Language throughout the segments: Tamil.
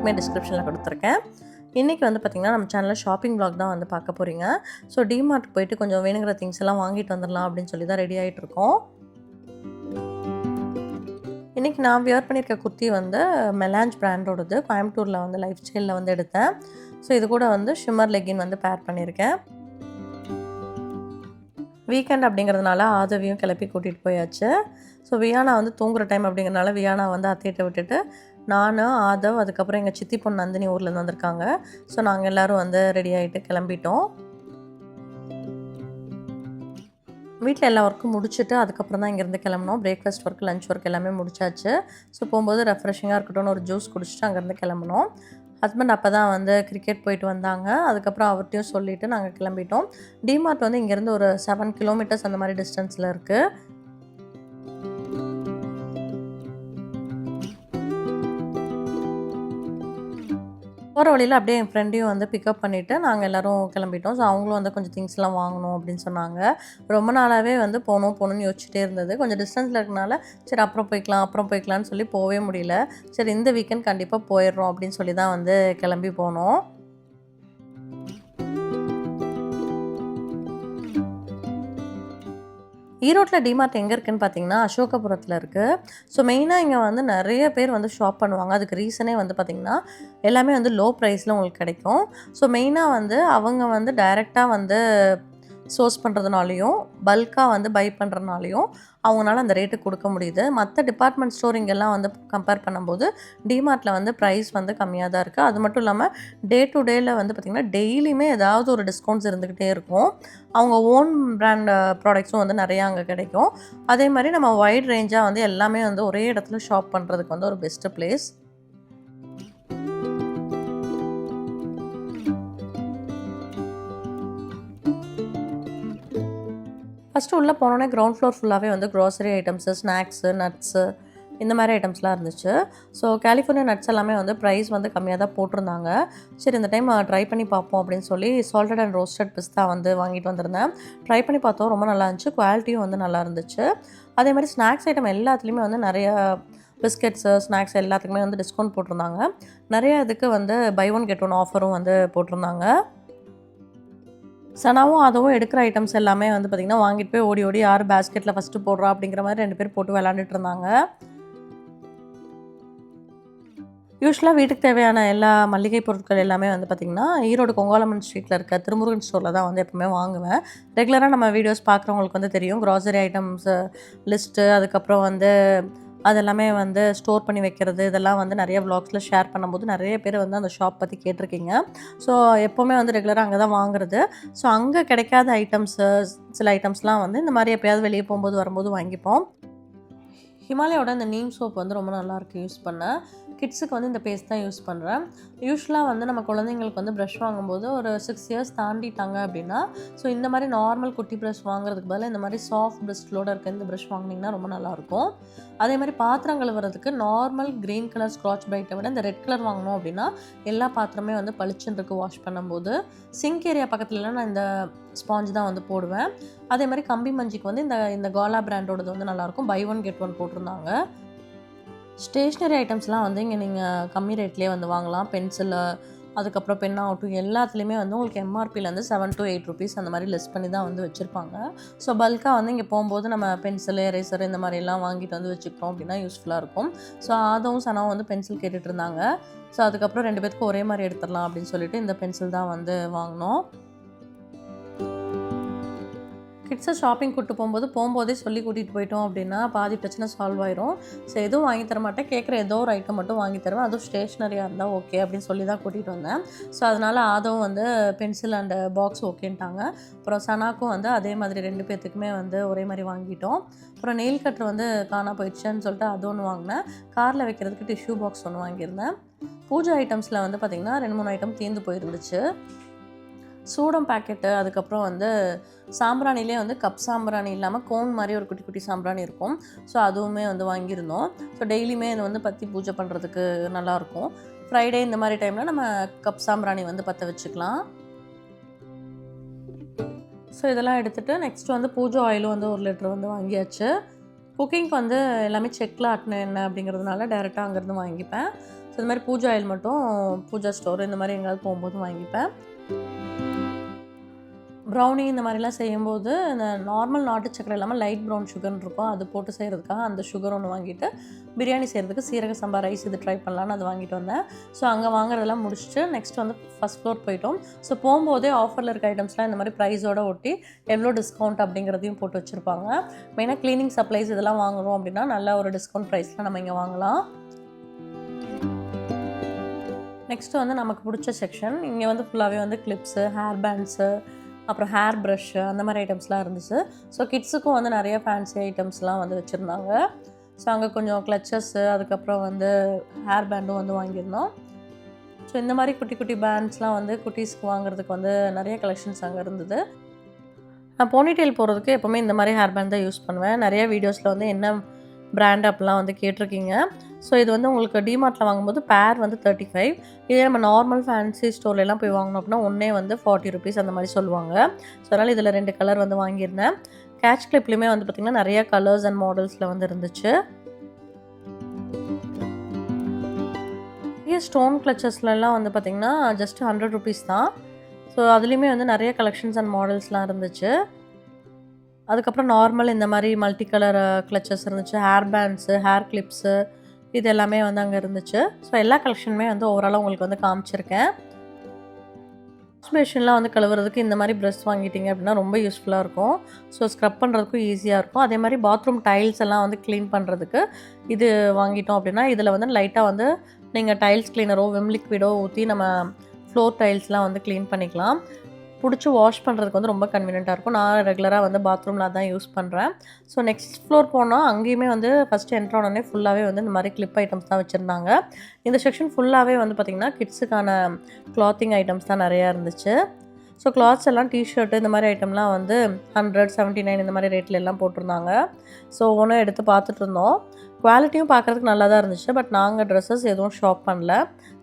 லிங்க்குமே டிஸ்கிரிப்ஷனில் கொடுத்துருக்கேன். இன்றைக்கி வந்து பார்த்திங்கன்னா நம்ம சேனலில் ஷாப்பிங் பிளாக் தான் வந்து பார்க்க போகிறீங்க ஸோ டிமார்ட் போயிட்டு கொஞ்சம் வேணுங்கிற திங்ஸ் எல்லாம் வாங்கிட்டு வந்துடலாம் அப்படின்னு சொல்லி தான் ரெடி ஆகிட்டு இருக்கோம். இன்றைக்கி நான் வியர் பண்ணியிருக்க குர்த்தி வந்து மெலாஞ்ச் பிராண்டோடது கோயம்புத்தூரில் வந்து லைஃப் ஸ்டைலில் வந்து எடுத்தேன். ஸோ இது கூட வந்து ஷிம்மர் லெக்கின் வந்து பேர் பண்ணியிருக்கேன் வீக்கெண்ட் அப்படிங்கிறதுனால ஆதவியும் கிளப்பி கூட்டிகிட்டு போயாச்சு. ஸோ வியானா வந்து தூங்குற டைம் அப்படிங்கிறதுனால வியானா வந்து அத்தையிட்ட விட்டுட்டு நான் ஆதவ் அதுக்கப்புறம் எங்கள் சித்தி பொண்ணு நந்தினி ஊர்லேருந்து வந்திருக்காங்க. ஸோ நாங்கள் எல்லோரும் வந்து ரெடி ஆகிட்டு கிளம்பிட்டோம். வீட்டில் எல்லா ஒர்க்கும் முடிச்சுட்டு அதுக்கப்புறம் தான் இங்கேருந்து கிளம்புனோம். பிரேக்ஃபாஸ்ட் ஒர்க் லஞ்ச் ஒர்க் எல்லாமே முடிச்சாச்சு. ஸோ போகும்போது ரெஃப்ரெஷிங்காக இருக்கட்டும்னு ஒரு ஜூஸ் குடிச்சிட்டு அங்கேருந்து கிளம்புனோம். ஹஸ்பண்ட் அப்போ தான் வந்து கிரிக்கெட் போயிட்டு வந்தாங்க. அதுக்கப்புறம் அவர்கிட்டையும் சொல்லிவிட்டு நாங்கள் கிளம்பிட்டோம். டிமார்ட் வந்து இங்கேருந்து ஒரு செவன் கிலோமீட்டர்ஸ் அந்த மாதிரி டிஸ்டன்ஸில் இருக்குது போகிற வழியில் அப்படியே என் ஃப்ரெண்டையும் வந்து பிக்கப் பண்ணிவிட்டு நாங்கள் எல்லோரும் கிளம்பிட்டோம். ஸோ அவங்களும் வந்து கொஞ்சம் திங்ஸ்லாம் வாங்கணும் அப்படின்னு சொன்னாங்க. ரொம்ப நாளாகவே வந்து போகணும் போகணும்னு யோசிச்சுட்டே இருந்தது. கொஞ்சம் டிஸ்டன்ஸில் இருக்கனால சரி அப்புறம் போய்க்கலாம் அப்புறம் போய்க்கலாம்னு சொல்லி போகவே முடியல. சரி இந்த வீக்கெண்ட் கண்டிப்பாக போயிடுறோம் அப்படின்னு சொல்லி தான் வந்து கிளம்பி போனோம். ஈரோட்டில் டிமார்ட் எங்கே இருக்குன்னு பார்த்தீங்கன்னா அசோகபுரத்தில் இருக்குது ஸோ மெயினாக இங்கே வந்து நிறைய பேர் வந்து ஷாப் பண்ணுவாங்க. அதுக்கு ரீசனே வந்து பார்த்திங்கன்னா எல்லாமே வந்து லோ ப்ரைஸில் உங்களுக்கு கிடைக்கும். ஸோ மெயினாக வந்து அவங்க வந்து டைரெக்டாக வந்து சோர்ஸ் பண்ணுறதுனாலையும் பல்காக வந்து பை பண்ணுறதுனாலையும் அவங்களால அந்த ரேட்டு கொடுக்க முடியுது. மற்ற டிபார்ட்மெண்ட் ஸ்டோர் இங்கெல்லாம் வந்து கம்பேர் பண்ணும்போது டிமார்ட்டில் வந்து ப்ரைஸ் வந்து கம்மியாக தான் இருக்குது அது மட்டும் இல்லாமல் டே டு டேயில் வந்து பார்த்திங்கன்னா டெய்லியுமே ஏதாவது ஒரு டிஸ்கவுண்ட்ஸ் இருந்துக்கிட்டே இருக்கும். அவங்க ஓன் பிராண்ட் ப்ராடக்ட்ஸும் வந்து நிறையா அங்கே கிடைக்கும். அதே மாதிரி நம்ம வைட் ரேஞ்சாக வந்து எல்லாமே வந்து ஒரே இடத்துல ஷாப் பண்ணுறதுக்கு வந்து ஒரு பெஸ்ட்டு பிளேஸ் ஃபஸ்ட்டு உள்ளே போனோடனே கிரவுண்ட் ஃப்ளோர் ஃபுல்லாகவே வந்து க்ராசரி ஐட்டம்ஸு ஸ்நாக்ஸு நட்ஸு இந்த மாதிரி ஐட்டம்ஸ்லாம் இருந்துச்சு. ஸோ கலிஃபோர்னியா நட்ஸ் எல்லாமே வந்து ப்ரைஸ் வந்து கம்மியாக தான் போட்டிருந்தாங்க. சரி இந்த டைம் ட்ரை பண்ணி பார்ப்போம் அப்படின்னு சொல்லி சால்டட் அண்ட் ரோஸ்டட் பிஸ்தா வந்து வாங்கிட்டு வந்திருந்தேன். ட்ரை பண்ணி பார்த்தோம் ரொம்ப நல்லா இருந்துச்சு. குவாலிட்டியும் வந்து நல்லா இருந்துச்சு. அதே மாதிரி ஸ்நாக்ஸ் ஐட்டம் எல்லாத்துலேயுமே வந்து நிறைய பிஸ்கெட்ஸு ஸ்நாக்ஸ் எல்லாத்துக்குமே வந்து டிஸ்கவுண்ட் போட்டிருந்தாங்க. நிறைய இதுக்கு வந்து பை ஒன் கெட் ஒன் ஆஃபரும் வந்து போட்டிருந்தாங்க. சனாவும் அதுவும் எடுக்கிற ஐட்டம்ஸ் எல்லாமே வந்து பார்த்திங்கன்னா வாங்கிட்டு போய் ஓடி ஓடி யார் பேஸ்கெட்டில் ஃபஸ்ட்டு போடுறா அப்படிங்கிற மாதிரி ரெண்டு பேர் போட்டு விளாண்டுட்டு இருந்தாங்க. யூஸ்வலாக வீட்டுக்கு தேவையான எல்லா மளிகை பொருட்கள் எல்லாமே வந்து பார்த்திங்கன்னா ஈரோடு கொங்காலம்மன் ஸ்ட்ரீட்டில் இருக்க திருமுருகன் ஸ்டோரில் தான் வந்து எப்பவுமே வாங்குவேன். ரெகுலராக நம்ம வீடியோஸ் பார்க்குறவங்களுக்கு வந்து தெரியும். க்ராசரி ஐட்டம்ஸு லிஸ்ட்டு அதுக்கப்புறம் வந்து அதெல்லாமே வந்து ஸ்டோர் பண்ணி வைக்கிறது இதெல்லாம் வந்து நிறைய வ்ளாக்ஸில் ஷேர் பண்ணும்போது நிறைய பேர் வந்து அந்த ஷாப் பற்றி கேட்டிருக்கீங்க. ஸோ எப்போவுமே வந்து ரெகுலராக அங்கே தான் வாங்குறது. ஸோ அங்கே கிடைக்காத ஐட்டம்ஸு சில ஐட்டம்ஸ்லாம் வந்து இந்த மாதிரி எப்போயாவது வெளியே போகும்போது வரும்போது வாங்கிப்போம். ஹிமாலயோட இந்த நீம் சோப் வந்து ரொம்ப நல்லாயிருக்கு யூஸ் பண்ண. கிட்ஸுக்கு வந்து இந்த பேஸ்ட் தான் யூஸ் பண்ணுறேன் யூஸ்வலாக வந்து நம்ம குழந்தைங்களுக்கு வந்து ப்ரஷ் வாங்கும்போது ஒரு சிக்ஸ் இயர்ஸ் தாண்டிட்டாங்க அப்படின்னா ஸோ இந்த மாதிரி நார்மல் குட்டி ப்ரஷ் வாங்குறதுக்கு பதிலாக இந்த மாதிரி சாஃப்ட் ப்ரஷ்லோடு இருக்க இந்த ப்ரஷ் வாங்கினீங்கன்னா ரொம்ப நல்லாயிருக்கும் அதே மாதிரி பாத்திரம் கழுவுறதுக்கு நார்மல் க்ரீன் கலர் ஸ்க்ராட்ச் பைட்டை விட இந்த ரெட் கலர் வாங்கினோம் அப்படின்னா எல்லா பாத்திரமே வந்து பளிச்சுன்னு வாஷ் பண்ணும்போது சிங்க் ஏரியா பக்கத்துலலாம் நான் இந்த ஸ்பாஞ்ச் தான் வந்து போடுவேன். அதே மாதிரி கம்பி மஞ்சிக்கு வந்து இந்த இந்த காலா பிராண்டோடது வந்து நல்லாயிருக்கும் பை ஒன் கெட் ஒன் போட்டிருந்தாங்க. ஸ்டேஷ்னரி ஐட்டம்ஸ்லாம் வந்து இங்கே நீங்கள் கம்மி ரேட்லேயே வந்து வாங்கலாம். பென்சிலு அதுக்கப்புறம் பென் ஆகட்டும் எல்லாத்துலேயுமே வந்து உங்களுக்கு எம்ஆர்பிலேருந்து செவன் டு எயிட் ருபீஸ் அந்த மாதிரி லெஸ் பண்ணி தான் வந்து வச்சுருப்பாங்க. ஸோ பல்காக வந்து இங்கே போகும்போது நம்ம பென்சில் எரேசர் இந்த மாதிரிலாம் வாங்கிட்டு வந்து வச்சுக்கிட்டோம் அப்படின்னா யூஸ்ஃபுல்லாக இருக்கும். ஸோ ஆதவும் சனாவும் வந்து பென்சில் கேட்டுட்டு இருந்தாங்க. ஸோ அதுக்கப்புறம் ரெண்டு பேருக்கும் ஒரே மாதிரி எடுத்துடலாம் அப்படின்னு சொல்லிட்டு இந்த பென்சில் தான் வந்து வாங்கினோம். கிட்ஸை ஷாப்பிங் கூப்பிட்டு போகும்போது போகும்போதே சொல்லி கூட்டிகிட்டு போயிட்டோம் அப்படின்னா பாதி பிரச்சனை சால்வ் ஆயிரும். ஸோ எதுவும் வாங்கி தர மாட்டேன். கேட்குற ஏதோ ஒரு ஐட்டம் மட்டும் வாங்கி தருவேன். அதுவும் ஸ்டேஷ்னரியாக இருந்தால் ஓகே அப்படின்னு சொல்லி தான் கூட்டிகிட்டு வந்தேன். ஸோ அதனால் ஆதவும் வந்து பென்சில் அண்ட் பாக்ஸ் ஓகேன்ட்டாங்க அப்புறம் சனாக்கும் வந்து அதே மாதிரி ரெண்டு பேர்த்துக்குமே வந்து ஒரே மாதிரி வாங்கிட்டோம். அப்புறம் நெயில் கட்டர் வந்து காணா போயிடுச்சுன்னு சொல்லிட்டு அது ஒன்று வாங்கினேன். காரில் வைக்கிறதுக்கு டிஷ்யூ பாக்ஸ் ஒன்று வாங்கியிருந்தேன். பூஜை ஐட்டம்ஸில் வந்து பார்த்திங்கன்னா ரெண்டு மூணு ஐட்டம் தீர்ந்து போயிருந்துச்சு. சூடம் பேக்கெட்டு அதுக்கப்புறம் வந்து சாம்பிராணிலே வந்து கப் சாம்பிராணி இல்லாமல் கோன் மாதிரி ஒரு குட்டி குட்டி சாம்பிராணி இருக்கும். ஸோ அதுவுமே வந்து வாங்கியிருந்தோம். ஸோ டெய்லியுமே இது வந்து பற்றி பூஜை பண்ணுறதுக்கு நல்லாயிருக்கும். ஃப்ரைடே இந்த மாதிரி டைமில் நம்ம கப் சாம்பிராணி வந்து பற்ற வச்சுக்கலாம். ஸோ இதெல்லாம் எடுத்துகிட்டு நெக்ஸ்ட் வந்து பூஜை ஆயிலும் வந்து ஒரு லிட்டர் வந்து வாங்கியாச்சு. குக்கிங்க்கு வந்து எல்லாமே செக்கில் ஆட்டின எண்ணெய் அப்படிங்கிறதுனால டேரெக்டாக அங்கேருந்து வாங்கிப்பேன். ஸோ இந்த மாதிரி பூஜா ஆயில் மட்டும் பூஜா ஸ்டோர் இந்த மாதிரி எங்கேயாவது போகும்போது வாங்கிப்பேன். ப்ரௌனி இந்த மாதிரிலாம் செய்யும்போது இந்த நார்மல் நாட்டு சக்கரை இல்லாமல் லைட் ப்ரௌன் சுகர்னு இருக்கும். அது போட்டு செய்கிறதுக்காக அந்த சுகர் ஒன்று வாங்கிட்டு பிரியாணி செய்கிறதுக்கு சீரக சம்பா ரைஸ் இது ட்ரை பண்ணலான்னு அது வாங்கிட்டு வந்தேன். ஸோ அங்கே வாங்குறதெல்லாம் முடிச்சுட்டு நெக்ஸ்ட் வந்து ஃபஸ்ட் ஃப்ளோர் போயிட்டோம். ஸோ போகும்போதே ஆஃபரில் இருக்க ஐட்டம்ஸ்லாம் இந்த மாதிரி ப்ரைஸோட ஒட்டி எவ்வளோ டிஸ்கவுண்ட் அப்படிங்கிறதையும் போட்டு வச்சுருப்பாங்க. மெயினாக க்ளீனிங் சப்ளைஸ் இதெல்லாம் வாங்குகிறோம் அப்படின்னா நல்ல ஒரு டிஸ்கவுண்ட் ப்ரைஸில் நம்ம இங்கே வாங்கலாம். நெக்ஸ்ட்டு வந்து நமக்கு பிடிச்ச செக்ஷன் இங்கே வந்து ஃபுல்லாகவே வந்து கிளிப்ஸு ஹேர் பேண்ட்ஸு அப்புறம் ஹேர் ப்ரஷ்ஷு அந்த மாதிரி ஐட்டம்ஸ்லாம் இருந்துச்சு. ஸோ கிட்ஸுக்கும் வந்து நிறைய ஃபேன்சி ஐட்டம்ஸ்லாம் வந்து வச்சுருந்தாங்க. ஸோ அங்கே கொஞ்சம் கிளச்சஸ்ஸு அதுக்கப்புறம் வந்து ஹேர் பேண்டும் வந்து வாங்கியிருந்தோம். ஸோ இந்த மாதிரி குட்டி குட்டி பேண்ட்ஸ்லாம் வந்து குட்டீஸ்க்கு வாங்குறதுக்கு வந்து நிறைய கலெக்ஷன்ஸ் அங்கே இருந்தது. நான் போனிடெயில் போகிறதுக்கு எப்போவுமே இந்த மாதிரி ஹேர் பேண்ட் தான் யூஸ் பண்ணுவேன். நிறைய வீடியோஸில் வந்து என்ன பிராண்ட் அப்படிலாம் வந்து கேட்டிருக்கீங்க. ஸோ இது வந்து உங்களுக்கு டிமார்ட்டில் வாங்கும்போது பேர் வந்து தேர்ட்டி ஃபைவ் இதே நம்ம நார்மல் ஃபேன்சி ஸ்டோர்லலாம் போய் வாங்கினோம் அப்படின்னா ஒன்றே வந்து ஃபார்ட்டி ருபீஸ் அந்த மாதிரி சொல்லுவாங்க. ஸோ அதனால் இதில் ரெண்டு கலர் வந்து வாங்கியிருந்தேன். கேட்ச் கிளிப்லேயுமே வந்து பார்த்திங்கன்னா நிறைய கலர்ஸ் அண்ட் மாடல்ஸில் வந்து இருந்துச்சு. நிறைய ஸ்டோன் கிளச்சஸ்லலாம் வந்து பார்த்திங்கன்னா ஜஸ்ட் ஹண்ட்ரட் ருபீஸ் தான். ஸோ அதுலேயுமே வந்து நிறைய கலெக்ஷன்ஸ் அண்ட் மாடல்ஸ்லாம் இருந்துச்சு. அதுக்கப்புறம் நார்மல் இந்த மாதிரி மல்டி கலர் கிளச்சஸ் இருந்துச்சு. ஹேர் பேண்ட்ஸு ஹேர் கிளிப்ஸு இது எல்லாமே வந்து அங்கே இருந்துச்சு. ஸோ எல்லா கலெக்ஷனுமே வந்து ஓவராலாக உங்களுக்கு வந்து காமிச்சிருக்கேன். வாஷ் பேஷன்லாம் வந்து கழுவுறதுக்கு இந்த மாதிரி ப்ரஷ் வாங்கிட்டீங்க அப்படின்னா ரொம்ப யூஸ்ஃபுல்லாக இருக்கும். ஸோ ஸ்க்ரப் பண்ணுறதுக்கும் ஈஸியாக இருக்கும். அதே மாதிரி பாத்ரூம் டைல்ஸ் எல்லாம் வந்து க்ளீன் பண்ணுறதுக்கு இது வாங்கிட்டோம் அப்படின்னா இதில் வந்து லைட்டாக வந்து நீங்கள் டைல்ஸ் க்ளீனரோ விம் லிக்விடோ ஊற்றி நம்ம ஃப்ளோர் டைல்ஸ்லாம் வந்து க்ளீன் பண்ணிக்கலாம். பிடிச்சி வாஷ் பண்ணுறதுக்கு வந்து ரொம்ப கன்வீனியண்ட்டாக இருக்கும். நான் ரெகுலராக வந்து பாத்ரூமில் அதான் யூஸ் பண்ணுறேன் ஸோ நெக்ஸ்ட் ஃப்ளோர் போனால் அங்கேயுமே வந்து ஃபஸ்ட்டு என்ட்ரு உடனே ஃபுல்லாகவே வந்து இந்த மாதிரி கிளிப் ஐட்டம்ஸ் தான் வச்சுருந்தாங்க. இந்த செக்ஷன் ஃபுல்லாகவே வந்து பார்த்திங்கன்னா கிட்ஸுக்கான கிளாத்திங் ஐட்டம்ஸ் தான் நிறையா இருந்துச்சு. ஸோ கிளாத்ஸ் எல்லாம் டிஷர்ட்டு இந்த மாதிரி ஐட்டம்லாம் வந்து ஹண்ட்ரட் செவன்ட்டி நைன் இந்த மாதிரி ரேட்டில் எல்லாம் போட்டிருந்தாங்க. ஸோ ஒவ்வொன்றும் எடுத்து பார்த்துட்டு இருந்தோம். குவாலிட்டியும் பார்க்குறதுக்கு நல்லா தான் இருந்துச்சு. பட் நாங்கள் ட்ரெஸ்ஸஸ் எதுவும் ஷாப் பண்ணல.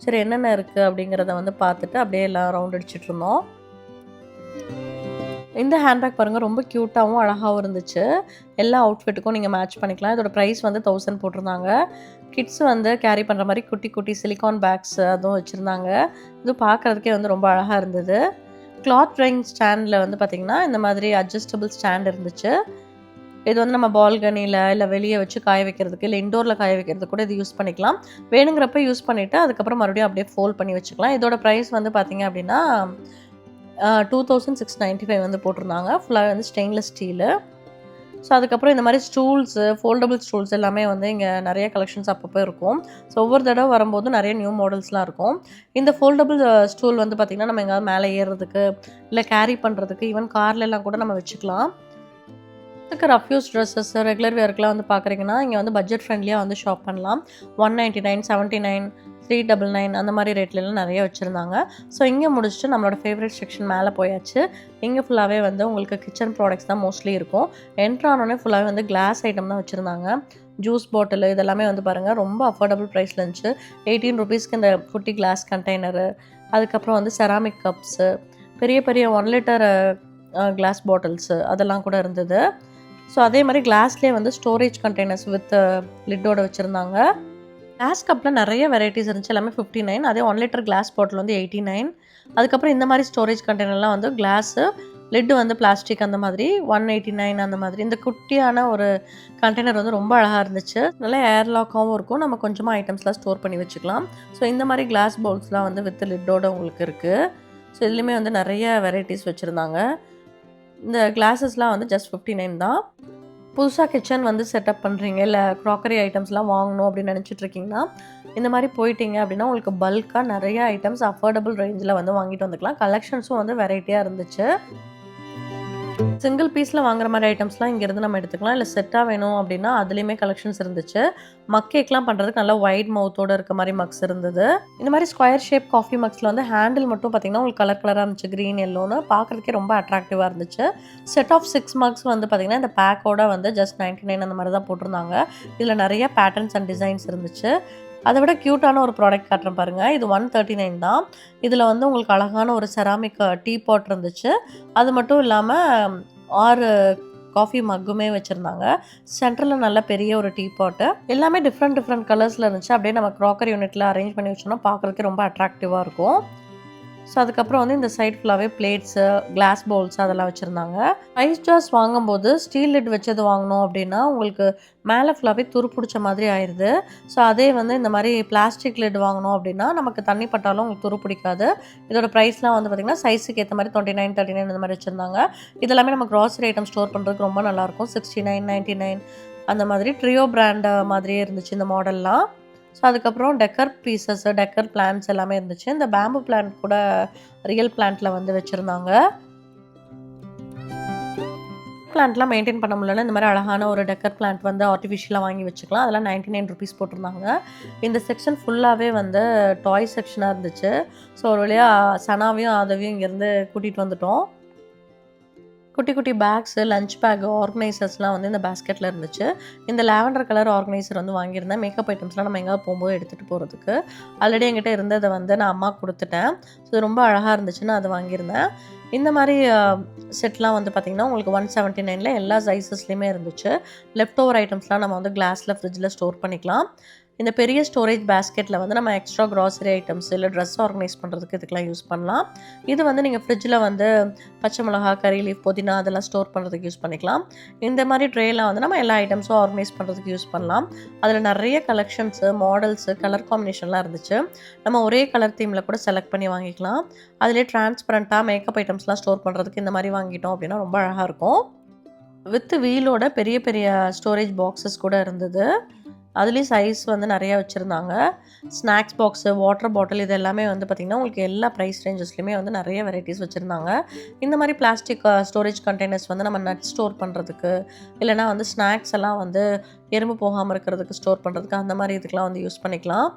சரி என்னென்ன இருக்குது அப்படிங்கிறத வந்து பார்த்துட்டு அப்படியே எல்லாம் ரவுண்ட் அடிச்சிட்ருந்தோம் இருந்தோம். இந்த ஹேண்ட்பேக் பாருங்கள் ரொம்ப க்யூட்டாகவும் அழகாகவும் இருந்துச்சு. எல்லா அவுட்ஃபிட்டுக்கும் நீங்கள் மேட்ச் பண்ணிக்கலாம். இதோட ப்ரைஸ் வந்து தௌசண்ட் போட்டிருந்தாங்க. கிட்ஸ் வந்து கேரி பண்ணுற மாதிரி குட்டி குட்டி சிலிக்கான் பேக்ஸ் அதுவும் வச்சுருந்தாங்க. இது பார்க்குறதுக்கே வந்து ரொம்ப அழகாக இருந்தது. கிளாத் ட்ரைங் ஸ்டாண்டில் வந்து பார்த்திங்கன்னா இந்த மாதிரி அட்ஜஸ்டபிள் ஸ்டாண்ட் இருந்துச்சு. இது வந்து நம்ம பால்கனியில் இல்லை வெளியே வச்சு காய வைக்கிறதுக்கு இல்லை இண்டோரில் காய வைக்கிறதுக்கு கூட இது யூஸ் பண்ணிக்கலாம். வேணுங்கிறப்ப யூஸ் பண்ணிவிட்டு அதுக்கப்புறம் மறுபடியும் அப்படியே ஃபோல்ட் பண்ணி வச்சுக்கலாம். இதோட ப்ரைஸ் வந்து பார்த்திங்க அப்படின்னா two thousand six ninety five வந்து போட்டிருந்தாங்க. ஃபுல்லாக வந்து ஸ்டெயின்லெஸ் ஸ்டீலு ஸோ அதுக்கப்புறம் இந்த மாதிரி ஸ்டூல்ஸு ஃபோல்டபுள் ஸ்டூல்ஸ் எல்லாமே வந்து இங்கே நிறைய கலெக்ஷன்ஸ் அப்பப்போ இருக்கும். ஸோ ஒவ்வொரு தடவை வரும்போது நிறைய நியூ மாடல்ஸ்லாம் இருக்கும். இந்த ஃபோல்டபுள் ஸ்டூல் வந்து பார்த்திங்கன்னா நம்ம எங்கேயாவது மேலே ஏறுறதுக்கு இல்லை கேரி பண்ணுறதுக்கு ஈவன் கார்லெல்லாம் கூட நம்ம வச்சுக்கலாம். இதுக்கு ரஃப்யூஸ் ட்ரெஸ்ஸஸ் ரெகுலர் வேர்க்கெலாம் வந்து பார்க்குறீங்கன்னா இங்கே வந்து பட்ஜெட் ஃப்ரெண்ட்லியாக வந்து ஷாப் பண்ணலாம். One ninety nine seventy nine three double nine அந்த மாதிரி ரேட்லலாம் நிறைய வச்சுருந்தாங்க. ஸோ இங்கே முடிச்சுட்டு நம்மளோட ஃபேவரட் செக்ஷன் மேலே போயாச்சு. இங்கே ஃபுல்லாகவே வந்து உங்களுக்கு கிச்சன் ப்ராடக்ட்ஸ் தான் மோஸ்ட்லி இருக்கும். என்ட்ரானோடனே ஃபுல்லாகவே வந்து கிளாஸ் ஐட்டம் தான் வச்சுருந்தாங்க. ஜூஸ் பாட்டில் இதெல்லாமே வந்து பாருங்கள் ரொம்ப அஃபோர்டபுள் ப்ரைஸில் இருந்துச்சு. எயிட்டீன் ருபீஸ்க்கு இந்த குட்டி கிளாஸ் கண்டெய்னரு அதுக்கப்புறம் வந்து செராமிக் கப்ஸு பெரிய பெரிய ஒன் லிட்டர் கிளாஸ் பாட்டில்ஸு அதெல்லாம் கூட இருந்தது. ஸோ அதே மாதிரி கிளாஸ்லேயே வந்து ஸ்டோரேஜ் கண்டெய்னர்ஸ் வித் லிட்டோட வச்சுருந்தாங்க. கிளாஸ் கப்பில் நிறைய வெரைட்டிஸ் இருந்துச்சு. எல்லாமே ஃபிஃப்டி நைன் அதே ஒன் லிட்டர் கிளாஸ் பாட்டில் வந்து எயிட்டி நைன் அதுக்கப்புறம் இந்த மாதிரி ஸ்டோரேஜ் கண்டெய்னர்லாம் வந்து கிளாஸு லிட்டு வந்து பிளாஸ்டிக் அந்த மாதிரி ஒன் எயிட்டி நைன் அந்த மாதிரி. இந்த குட்டியான ஒரு கண்டெய்னர் வந்து ரொம்ப அழகாக இருந்துச்சு. நல்லா ஏர்லாக்காகவும் இருக்கும். நம்ம கொஞ்சமாக ஐட்டம்ஸ்லாம் ஸ்டோர் பண்ணி வச்சுக்கலாம். ஸோ இந்த மாதிரி கிளாஸ் பவுல்ஸ்லாம் வந்து வித் லிட்டோட உங்களுக்கு இருக்குது ஸோ இதுலேயுமே வந்து நிறைய வெரைட்டிஸ் வச்சுருந்தாங்க. இந்த கிளாஸஸ்லாம் வந்து ஜஸ்ட் ஃபிஃப்டி நைன் தான். புதுசாக கிச்சன் வந்து செட்டப் பண்ணுறீங்க இல்லை க்ராக்கரி ஐட்டம்ஸ்லாம் வாங்கணும் அப்படின்னு நினச்சிட்ருக்கீங்கன்னா இந்த மாதிரி போயிட்டீங்க அப்படின்னா உங்களுக்கு பல்காக நிறைய ஐட்டம்ஸ் அஃபோர்டபுள் ரேஞ்சில் வந்து வாங்கிட்டு வந்துக்கலாம். கலெக்ஷன்ஸும் வந்து வெரைட்டியாக இருந்துச்சு. சிங்கிள் பீஸில் வாங்குற மாதிரி ஐட்டம்ஸ்லாம் இங்கேருந்து நம்ம எடுத்துக்கலாம். இல்லை செட்டாக வேணும் அப்படின்னா அதுலேயுமே கலெக்ஷன்ஸ் இருந்துச்சு. மக் கேக்லாம் பண்ணுறதுக்கு நல்லா ஒயிட் மவுத்தோடு இருக்க மாதிரி மக்ஸ் இருந்தது. இந்த மாதிரி ஸ்கொயர் ஷேப் காஃபி மக்ஸில் வந்து ஹேண்டில் மட்டும் பார்த்திங்கன்னா உங்களுக்கு கலர் கலராக இருந்துச்சு. க்ரீன் எல்லோன்னு பார்க்குறதுக்கே ரொம்ப அட்ராக்டிவாக இருந்துச்சு. செட் ஆஃப் சிக்ஸ் மக்ஸ் வந்து பார்த்திங்கன்னா இந்த பேக்கோட வந்து ஜஸ்ட் நைன்ட்டி நைன் அந்த மாதிரி தான் போட்டிருந்தாங்க. இதில் நிறைய பேட்டர்ன்ஸ் அண்ட் டிசைன்ஸ் இருந்துச்சு. அதை விட க்யூட்டான ஒரு ப்ராடக்ட் காட்டுறேன் பாருங்கள் இது ஒன் தேர்ட்டி நைன் தான். இதில் வந்து உங்களுக்கு அழகான ஒரு செராமிக் டீ பாட் இருந்துச்சு. அது மட்டும் இல்லாமல் ஆறு காஃபி மக்குமே வச்சுருந்தாங்க. சென்டரில் நல்ல பெரிய ஒரு டீ பாட்டு எல்லாமே டிஃப்ரெண்ட் டிஃப்ரெண்ட் கலர்ஸில் இருந்துச்சு. அப்படியே நம்ம க்ராக்கர் யூனிட்டில் அரேஞ்ச் பண்ணி வச்சோம்னா பார்க்குறதுக்கு ரொம்ப அட்ராக்டிவாக இருக்கும். ஸோ அதுக்கப்புறம் வந்து இந்த சைட் ஃபுல்லாகவே பிளேட்ஸு கிளாஸ் பவுல்ஸ் அதெல்லாம் வச்சுருந்தாங்க. ஐஸ் ஜார்ஸ் வாங்கும்போது ஸ்டீல் லிட் வச்சது வாங்கினோம் அப்படின்னா உங்களுக்கு மேலே ஃபுல்லாகவே துரு பிடிச்ச மாதிரி ஆயிடுது ஸோ அதே வந்து இந்த மாதிரி பிளாஸ்டிக் லிட் வாங்கினோம் அப்படின்னா நமக்கு தண்ணி பட்டாலும் உங்களுக்கு துரு பிடிக்காது. இதோட ப்ரைஸ்லாம் வந்து பார்த்திங்கன்னா சைஸுக்கு ஏற்ற மாதிரி டுவெண்ட்டி நைன் தேர்ட்டி நைன் இந்த மாதிரி வச்சுருந்தாங்க. இதெல்லாமே நம்ம க்ராசரி ஐட்டம் ஸ்டோர் பண்ணுறதுக்கு ரொம்ப நல்லாயிருக்கும் சிக்ஸ்டி நைன் நைன்ட்டி நைன் அந்த மாதிரி ட்ரியோ பிராண்ட் மாதிரியே இருந்துச்சு இந்த மாடல்லாம் ஸோ அதுக்கப்புறம் டெக்கர் பீசஸ் டெக்கர் பிளான்ட்ஸ் எல்லாமே இருந்துச்சு. இந்த பேம்பு பிளான்ட் கூட ரியல் பிளான்ட்டில் வந்து வச்சுருந்தாங்க. பிளான்ட்லாம் மெயின்டைன் பண்ண முடியலன்னா இந்த மாதிரி அழகான ஒரு டெக்கர் பிளான்ட் வந்து ஆர்டிஃபிஷியலாக வாங்கி வச்சுக்கலாம். அதெல்லாம் நைன்டி நைன் ருபீஸ் போட்டிருந்தாங்க. இந்த செக்ஷன் ஃபுல்லாகவே வந்து டாய் செக்ஷனாக இருந்துச்சு. ஸோ ஒரு வழியாக சனாவையும் அதவையும் இங்கேருந்து கூட்டிகிட்டு வந்துட்டோம். குட்டி குட்டி பேக்ஸு லஞ்ச் பேக் ஆர்கனைசர்ஸ்லாம் வந்து இந்த பேஸ்கெட்டில் இருந்துச்சு. இந்த லாவெண்டர் கலர் ஆர்கனைசர் வந்து வாங்கியிருந்தேன். மேக்கப் ஐட்டம்ஸ்லாம் நம்ம எங்கேயாவது போகும்போது எடுத்துகிட்டு போகிறதுக்கு ஆல்ரெடி என்கிட்ட இருந்ததை வந்து நான் அம்மா கொடுத்துட்டேன். ஸோ ரொம்ப அழகாக இருந்துச்சுன்னு அதை வாங்கியிருந்தேன். இந்த மாதிரி செட்லாம் வந்து பார்த்திங்கன்னா உங்களுக்கு ஒன் செவன்ட்டி நைனில் எல்லா சைஸஸ்லேயுமே இருந்துச்சு. லெஃப்ட் ஓவர் ஐட்டம்ஸ்லாம் நம்ம வந்து கிளாஸில் ஃப்ரிட்ஜில் ஸ்டோர் பண்ணிக்கலாம். இந்த பெரிய ஸ்டோரேஜ் பேஸ்கெட்டில் வந்து நம்ம எக்ஸ்ட்ரா க்ராசரி ஐட்டம்ஸ் இல்லை ட்ரெஸ் ஆர்கனைஸ் பண்ணுறதுக்கு இதுக்கெலாம் யூஸ் பண்ணலாம். இது வந்து நீங்கள் ஃப்ரிட்ஜில் வந்து பச்சை மிளகா கறி லீஃப் புதினா அதெல்லாம் ஸ்டோர் பண்ணுறதுக்கு யூஸ் பண்ணிக்கலாம். இந்த மாதிரி ட்ரேலாம் வந்து நம்ம எல்லா ஐட்டம்ஸும் ஆர்கனைஸ் பண்ணுறதுக்கு யூஸ் பண்ணலாம். அதில் நிறைய கலெக்ஷன்ஸு மாடல்ஸு கலர் காம்பினேஷன்லாம் இருந்துச்சு. நம்ம ஒரே கலர் தீமில் கூட செலக்ட் பண்ணி வாங்கிக்கலாம். அதிலே டிரான்ஸ்பரண்ட்டாக மேக்கப் ஐட்டம்ஸ்லாம் ஸ்டோர் பண்ணுறதுக்கு இந்த மாதிரி வாங்கிட்டோம் அப்படின்னா ரொம்ப அழகாக இருக்கும். வித் வீலோட பெரிய பெரிய ஸ்டோரேஜ் பாக்ஸஸ் கூட இருந்தது. அதுலேயும் சைஸ் வந்து நிறையா வச்சுருந்தாங்க. ஸ்நாக்ஸ் பாக்ஸு வாட்டர் பாட்டில் இது எல்லாமே வந்து பார்த்திங்கன்னா உங்களுக்கு எல்லா ப்ரைஸ் ரேஞ்சஸ்லையுமே வந்து நிறைய வெரைட்டிஸ் வச்சுருந்தாங்க. இந்த மாதிரி பிளாஸ்டிக் ஸ்டோரேஜ் கண்டெய்னர்ஸ் வந்து நம்ம நட் ஸ்டோர் பண்ணுறதுக்கு இல்லைனா வந்து ஸ்நாக்ஸ் எல்லாம் வந்து எறும்பு போகாமல் இருக்கிறதுக்கு ஸ்டோர் பண்ணுறதுக்கு அந்த மாதிரி இதுக்கெலாம் வந்து யூஸ் பண்ணிக்கலாம்.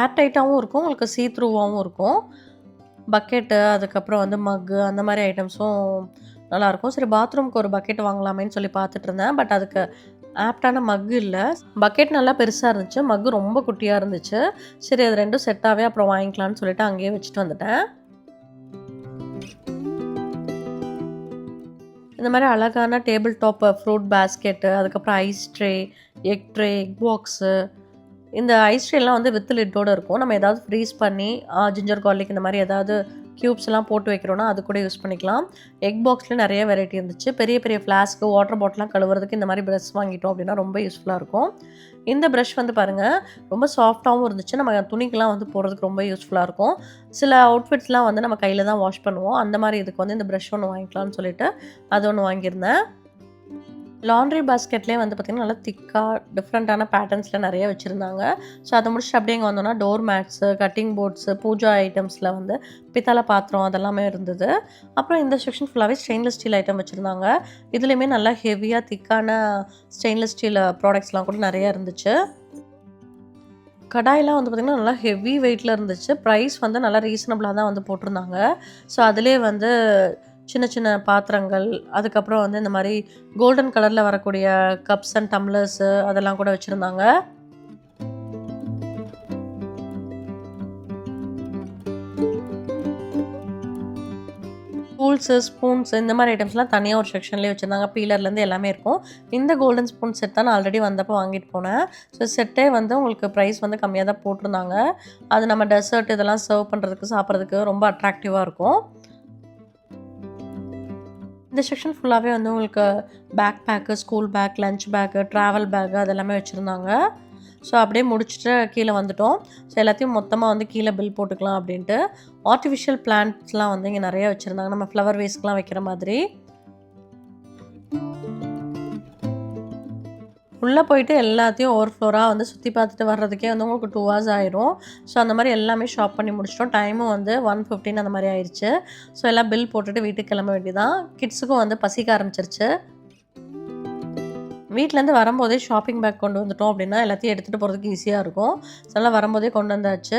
ஏர் டைட்டாகவும் இருக்கும் உங்களுக்கு சீ த்ரூவாகவும் இருக்கும். பக்கெட்டு அதுக்கப்புறம் வந்து மக்கு அந்த மாதிரி ஐட்டம்ஸும் நல்லாயிருக்கும். சரி பாத்ரூம்க்கு ஒரு பக்கெட் வாங்கலாமேன்னு சொல்லி பார்த்துட்டு இருந்தேன். பட் அதுக்கு ஆப்டான மக்கு இல்லை. பக்கெட் நல்லா பெருசாக இருந்துச்சு. மக்கு ரொம்ப குட்டியாக இருந்துச்சு. சரி அது ரெண்டும் செட்டாகவே அப்புறம் வாங்கிக்கலாம்னு சொல்லிட்டு அங்கேயே வச்சுட்டு வந்துட்டேன். இந்த மாதிரி அழகான டேபிள் டாப்பு ஃப்ரூட் பேஸ்கெட்டு அதுக்கப்புறம் ice tray egg tray egg box இந்த ஐஸ் ட்ரேலாம் வந்து வித் லிட்டோடு இருக்கும். நம்ம ஏதாவது ஃப்ரீஸ் பண்ணி ஜிஞ்சர் கார்லிக் இந்த மாதிரி ஏதாவது க்யூப்ஸ்லாம் போட்டு வைக்கிறோன்னா அது கூட யூஸ் பண்ணிக்கலாம். எக் பாக்ஸில் நிறைய வெரைட்டி இருந்துச்சு. பெரிய பெரிய ஃப்ளாஸ்க்கு வாட்டர் பாட்டிலாம் கழுவுறதுக்கு இந்த மாதிரி ப்ரெஷ் வாங்கிட்டோம் அப்படின்னா ரொம்ப யூஸ்ஃபுல்லாக இருக்கும். இந்த ப்ரஷ் வந்து பாருங்கள் ரொம்ப சாஃப்டாகவும் இருந்துச்சு. நம்ம துணிக்கெலாம் வந்து போடுறதுக்கு ரொம்ப யூஸ்ஃபுல்லாக இருக்கும். சில அவுட்ஃபிட்ஸ்லாம் வந்து நம்ம கையில் தான் வாஷ் பண்ணுவோம். அந்த மாதிரி இதுக்கு வந்து இந்த ப்ரஷ் ஒன்று வாங்கிக்கலாம்னு சொல்லிட்டு அது ஒன்று வாங்கியிருந்தேன். லாண்ட்ரி பாஸ்கெட்லேயே வந்து பார்த்திங்கன்னா நல்லா திக்காக டிஃப்ரெண்ட்டான பேட்டர்ன்ஸில் நிறைய வச்சுருந்தாங்க. ஸோ அதை முடிச்சுட்டு அப்படியே இங்கே வந்தோம்னா door mats cutting boards puja ஐட்டம்ஸில் வந்து பித்தளை பாத்திரம் அதெல்லாமே இருந்தது. அப்புறம் இந்த செக்ஷன் ஃபுல்லாகவே ஸ்டெயின்லெஸ் ஸ்டீல் ஐட்டம் வச்சுருந்தாங்க. இதுலேயுமே நல்லா ஹெவியாக திக்கான ஸ்டெயின்லெஸ் ஸ்டீல் ப்ராடக்ட்ஸ்லாம் கூட நிறையா இருந்துச்சு. கடாயெலாம் வந்து பார்த்திங்கன்னா நல்லா ஹெவி வெயிட்டில் இருந்துச்சு. ப்ரைஸ் வந்து நல்லா ரீசனபிளாக தான் வந்து போட்டிருந்தாங்க. ஸோ அதிலே வந்து சின்ன சின்ன பாத்திரங்கள் அதுக்கப்புறம் வந்து இந்த மாதிரி கோல்டன் கலரில் வரக்கூடிய கப்ஸ் அண்ட் டம்ளர்ஸு அதெல்லாம் கூட வச்சுருந்தாங்க. ஸ்பூல்ஸு ஸ்பூன்ஸ் இந்த மாதிரி ஐட்டம்ஸ்லாம் தனியாக ஒரு செக்ஷன்லேயே வச்சுருந்தாங்க. பீலர்லேருந்து எல்லாமே இருக்கும். இந்த கோல்டன் ஸ்பூன் செட் தான் நான் ஆல்ரெடி வந்தப்போ வாங்கிட்டு போனேன். ஸோ செட்டே வந்து உங்களுக்கு ப்ரைஸ் வந்து கம்மியாக தான் போட்டிருந்தாங்க. அது நம்ம டெசர்ட் இதெல்லாம் சர்வ் பண்ணுறதுக்கு சாப்பிட்றதுக்கு ரொம்ப அட்ராக்டிவாக இருக்கும். இந்த செக்ஷன் ஃபுல்லாகவே வந்து உங்களுக்கு bag bag school bag lunch bag travel bag அதெல்லாமே வச்சுருந்தாங்க. ஸோ அப்படியே முடிச்சுட்டு கீழே வந்துட்டோம். ஸோ எல்லாத்தையும் மொத்தமாக வந்து கீழே பில் போட்டுக்கலாம் அப்படின்ட்டு. ஆர்டிஃபிஷியல் பிளான்ட்ஸ்லாம் வந்து இங்கே நிறைய வச்சுருந்தாங்க. நம்ம ஃப்ளவர் வேஸ்ட்லாம் வைக்கிற மாதிரி. உள்ளே போயிட்டு எல்லாத்தையும் ஓவர் ஃப்ளோராக வந்து சுற்றி பார்த்துட்டு வர்றதுக்கே வந்து உங்களுக்கு டூ ஹவர்ஸ் ஆயிரும். ஸோ அந்த மாதிரி எல்லாமே ஷாப் பண்ணி முடிச்சிட்டோம். டைமும் வந்து ஒன் ஃபிஃப்டின் அந்த மாதிரி ஆயிடுச்சு ஸோ எல்லாம் பில் போட்டுட்டு வீட்டுக்கு கிளம்ப வேண்டியதான் கிட்ஸுக்கும் வந்து பசிக்க ஆரம்பிச்சிருச்சு. வீட்டிலேருந்து வரும்போதே ஷாப்பிங் பேக் கொண்டு வந்துட்டோம் அப்படின்னா எல்லாத்தையும் எடுத்துகிட்டு போகிறதுக்கு ஈஸியாக இருக்கும். ஸோ எல்லாம் வரும்போதே கொண்டு வந்தாச்சு.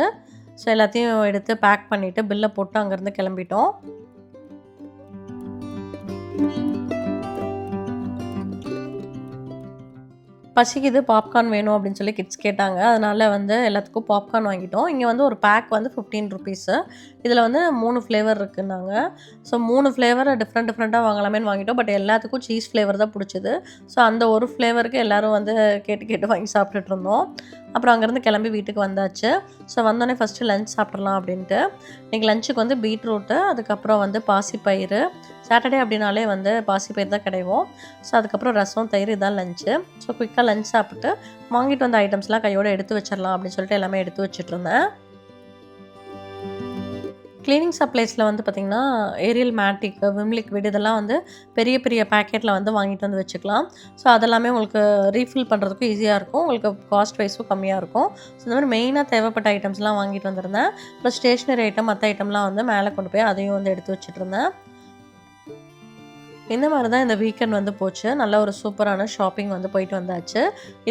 ஸோ எல்லாத்தையும் எடுத்து பேக் பண்ணிவிட்டு பில்லை போட்டு அங்கேருந்து கிளம்பிட்டோம். பசிக்குது பாப்கார்ன் வேணும் அப்படின்னு சொல்லி கிட்ஸ் கேட்டாங்க. அதனால் வந்து எல்லாத்துக்கும் பாப்கார்ன் வாங்கிட்டோம். இங்கே வந்து ஒரு பேக் வந்து ஃபிஃப்டீன் ருபீஸு இதில் வந்து மூணு ஃப்ளேவர் இருக்குன்னாங்க. ஸோ மூணு ஃப்ளேவர் டிஃப்ரெண்ட் டிஃப்ரெண்ட்டாக வாங்கலாமேன்னு வாங்கிட்டோம். பட் எல்லாத்துக்கும் சீஸ் ஃப்ளேவர் தான் பிடிச்சிது. ஸோ அந்த ஒரு ஃப்ளேவருக்கு எல்லோரும் வந்து கேட்டு கேட்டு வாங்கி சாப்பிட்டுட்டு இருந்தோம். அப்புறம் அங்கேருந்து கிளம்பி வீட்டுக்கு வந்தாச்சு. ஸோ வந்தோடனே ஃபஸ்ட்டு லஞ்ச் சாப்பிட்றலாம் அப்படின்ட்டு. இன்றைக்கி லஞ்சுக்கு வந்து பீட்ரூட்டு அதுக்கப்புறம் வந்து பாசிப்பயிறு. சாட்டர்டே அப்படின்னாலே வந்து பாசிப்பயிறு தான் கிடைக்கும். ஸோ அதுக்கப்புறம் ரசம் தயிர் இதான் லஞ்சு ஸோ குயிக்காக லஞ்ச் சாப்பிட்டு வாங்கிட்டு வந்த ஐட்டம்ஸ்லாம் கையோடு எடுத்து வச்சிடலாம் அப்படின்னு சொல்லிட்டு எல்லாமே எடுத்து வச்சுட்டு இருந்தேன். க்ளீனிங் சப்ளைஸில் வந்து பார்த்திங்கன்னா ஏரியல் மேட்டிக் விம் லிக்விட் இதெல்லாம் வந்து பெரிய பெரிய பேக்கெட்டில் வந்து வாங்கிட்டு வந்து வச்சுக்கலாம். ஸோ அதெல்லாமே உங்களுக்கு ரீஃபில் பண்ணுறதுக்கும் ஈஸியாக இருக்கும். உங்களுக்கு காஸ்ட் வைஸும் கம்மியாக இருக்கும். ஸோ இந்த மாதிரி மெயினாக தேவைப்பட்ட ஐட்டம்ஸ்லாம் வாங்கிட்டு வந்திருந்தேன். அப்புறம் ஸ்டேஷ்னரி ஐட்டம் மற்ற ஐட்டம்லாம் வந்து மேலே கொண்டு போய் அதையும் வந்து எடுத்து வச்சுட்டு இருந்தேன். இந்த மாதிரி தான் இந்த வீக்கெண்ட் வந்து போச்சு? நல்ல ஒரு சூப்பரான ஷாப்பிங் வந்து போயிட்டு வந்தாச்சு.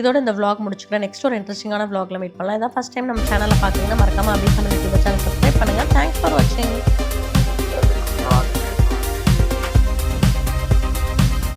இதோட இந்த விளாக் முடிச்சுக்கிறேன். நெக்ஸ்ட் ஒரு இன்ட்ரெஸ்டிங்கான vlogல மீட் பண்ணலாம். இதான் ஃபஸ்ட் டைம் நம்ம சேனலில் பார்த்தீங்கன்னா மறக்காமல் அப்படி பண்ணி யூடியூப் சேனல் சப்ஸ்கிரைப் பண்ணுங்கள் தேங்க்ஸ் ஃபார் வாட்சிங்